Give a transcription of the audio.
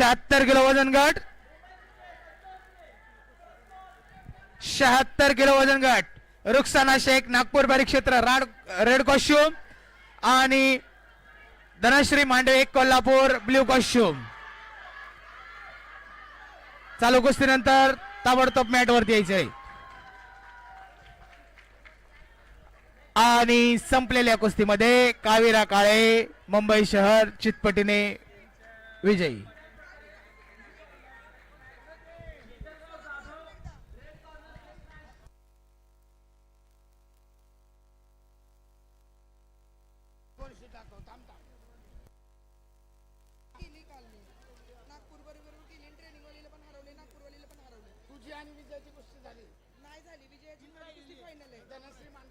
शहात्तर किलो वजन गट. शहात्तर किलो वजन गट. रुखसाना शेख नागपूर परिक्षेत्र राड रेड कॉस्ट्युम आणि धनश्री मांडवे कोल्हापूर ब्ल्यू कॉस्ट्युम चालू कुस्तीनंतर ताबडतोब मॅटवरती यायचंय. आणि संपलेल्या कुस्तीमध्ये कावेरा काळे मुंबई शहर चितपटीने विजयी. केली काल मी नागपूर बरोबर केली ट्रेनिंगवालीला पण हरवले नागपूरवालीला पण हरवले. तुझी आणि विजयाची कुस्ती झाली. नाही झाली विजयाची कुस्ती फायनल आहे.